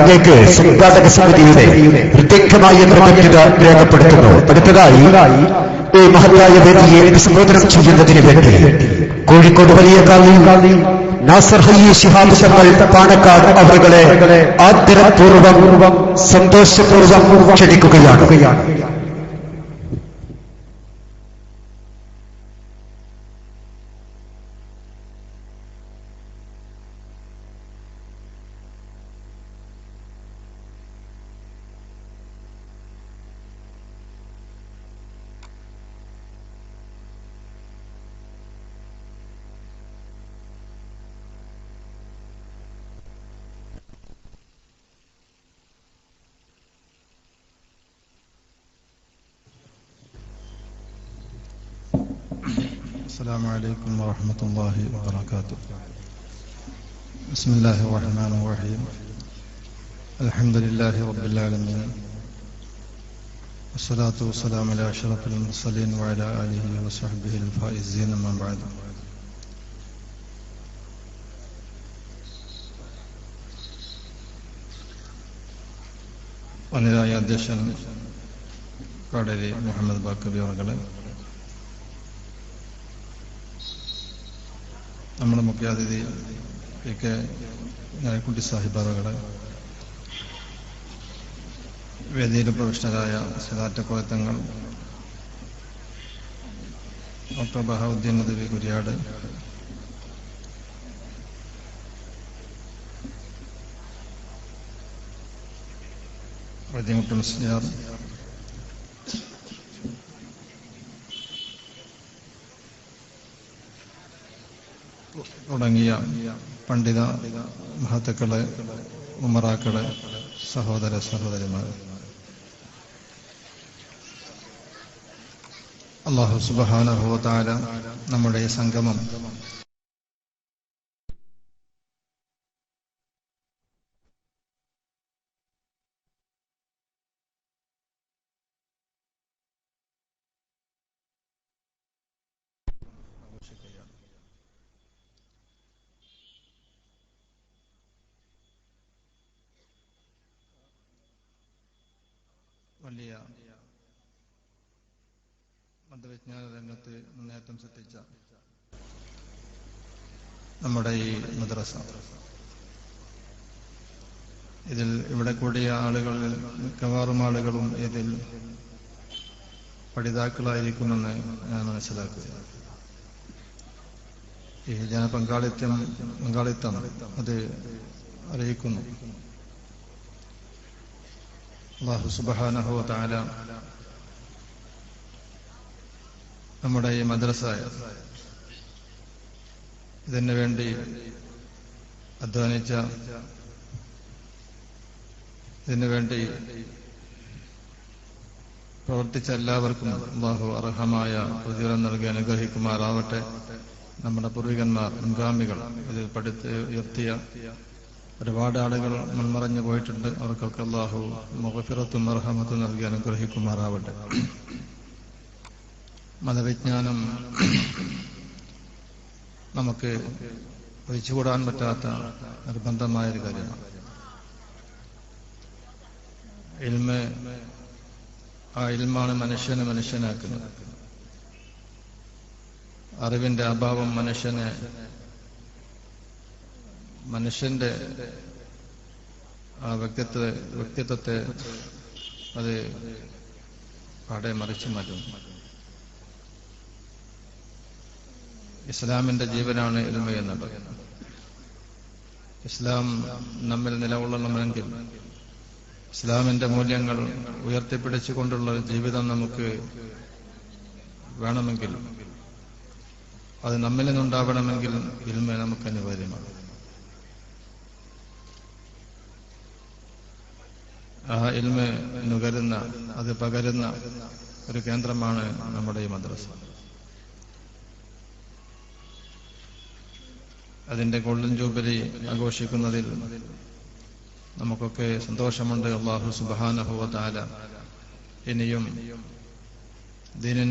അങ്ങേക്ക് സംഘാടക സമിതിയുടെ പ്രത്യേകമായ കൃതജ്ഞത രേഖപ്പെടുത്തുന്നു. അടുത്തതായി ഈ മഹത്തായ വേദിയെ അഭിസംബോധനം ചെയ്യുന്നതിന് വേണ്ടി കോഴിക്കോട് വലിയ കാലി നാസർ ഹയ്യ ശിഹാബ് തങ്ങൾ പാണക്കാട് അവരുടെ ആദരപൂർവം സന്തോഷപൂർവം ക്ഷണിക്കുകയാണ്. السلام عليكم ورحمة الله وبركاته. بسم الله الرحمن الرحيم. الحمد لله رب العالمين. والصلاة والسلام على أشرف المرسلين وعلى آله وصحبه الفائزين من بعد. വനിതാ അധ്യക്ഷൻ കടലി മുഹമ്മദ് ബാക്കബി നമ്മുടെ മുഖ്യാതിഥി എ കെ ഞായക്കുട്ടി സാഹിബ് അവകളെ വേദിയിലെ പ്രൊഫഷണലായ സിദാറ്റക്കോയത്തങ്ങൾ ഡോക്ടർ ബഹാവുദ്ദീൻ നദവി കുര്യാട് പ്രതിമുട്ടൻ മുസ്ലിയാർ തുടങ്ങിയ പണ്ഡിത മഹത്തുക്കളെ ഉമറാക്കളെ സഹോദര സഹോദരിമാർ അള്ളാഹു സുബാന നമ്മുടെ സംഗമം വലിയ മതവിജ്ഞാന രംഗത്ത് മുന്നേറ്റം സൃഷ്ടിച്ച നമ്മുടെ ഈ മദ്രസ. ഇതിൽ ഇവിടെ കൂടിയ ആളുകൾ മിക്കവാറും ആളുകളും ഇതിൽ പഠിതാക്കളായിരിക്കുമെന്ന് ഞാൻ മനസ്സിലാക്കുക ഈ ജനപങ്കാളിത്തം പങ്കാളിത്തം അത് അറിയിക്കുന്നു. അള്ളാഹു സുബാനഹോ താല നമ്മുടെ ഈ മദ്രസ ഇതിനു വേണ്ടി അധ്വാനിച്ച ഇതിനു വേണ്ടി പ്രവർത്തിച്ച എല്ലാവർക്കും അള്ളാഹു അർഹമായ പ്രതിഫലം നൽകി അനുഗ്രഹിക്കുമാറാവട്ടെ. നമ്മുടെ പൂർവികന്മാർ മുൻഗാമികൾ ഇതിൽ പഠിത്ത് ഉയർത്തിയ ഒരുപാട് ആളുകൾ മൺമറഞ്ഞു പോയിട്ടുണ്ട്. അവർക്കൊക്കെ അള്ളാഹു മുഖഫിറത്തും അർഹമത്തും നൽകി അനുഗ്രഹിക്കുമാറാവട്ടെ. മതവിജ്ഞാനം നമുക്ക് ഒഴിച്ചുകൂടാൻ പറ്റാത്ത നിർബന്ധമായ ഒരു കാര്യമാണ്. ഇൽമ ആ ഇൽമാണ് മനുഷ്യനെ മനുഷ്യനാക്കുന്നത്. അറിവിന്റെ അഭാവം മനുഷ്യനെ മനുഷ്യന്റെ ആ വ്യക്തിത്വ വ്യക്തിത്വത്തെ അത് പാടെ മറിച്ചു മാറ്റും. ഇസ്ലാമിന്റെ ജീവനാണ് എന്നുള്ളത് ഇസ്ലാം നമ്മിൽ നിലകൊള്ളണമെങ്കിൽ ഇസ്ലാമിന്റെ മൂല്യങ്ങൾ ഉയർത്തിപ്പിടിച്ചുകൊണ്ടുള്ള ജീവിതം നമുക്ക് വേണമെങ്കിൽ അത് നമ്മിൽ നിന്നുണ്ടാവണമെങ്കിൽ ഇൽമ നമുക്ക് അനിവാര്യമാണ്. ആ ഇൽമ നുകരുന്ന അത് പകരുന്ന ഒരു കേന്ദ്രമാണ് നമ്മുടെ ഈ മദ്രസ. അതിന്റെ ഗോൾഡൻ ജൂബിലി ആഘോഷിക്കുന്നതിൽ നമുക്കൊക്കെ സന്തോഷമുണ്ട്. അള്ളാഹു സുബാനഹുവ താല ഇനിയും ദീനിൻ